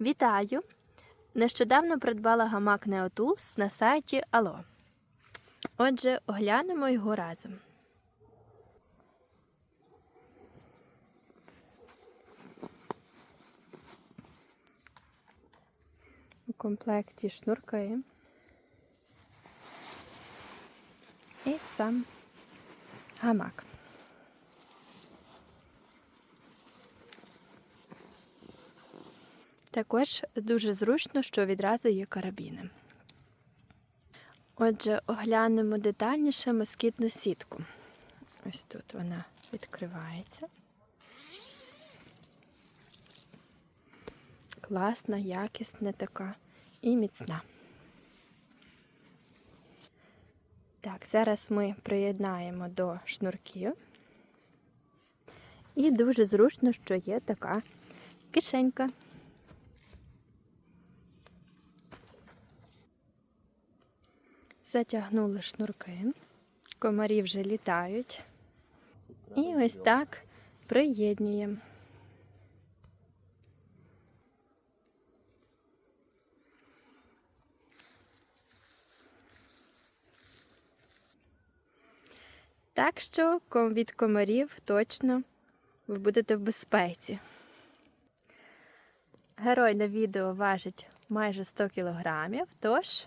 Вітаю! Нещодавно придбала гамак Neotools на сайті Ало. Отже, оглянемо його разом. У комплекті шнурки і сам гамак. Також дуже зручно, що відразу є карабіни. Отже, оглянемо детальніше москітну сітку. Ось тут вона відкривається. Класна, якісна така і міцна. Так, зараз ми приєднаємо до шнурків. І дуже зручно, що є така кишенька. Затягнули шнурки, комарі вже літають. І ось так приєднуємо. Так що від комарів точно ви будете в безпеці. Герой на відео важить майже 100 кілограмів, тож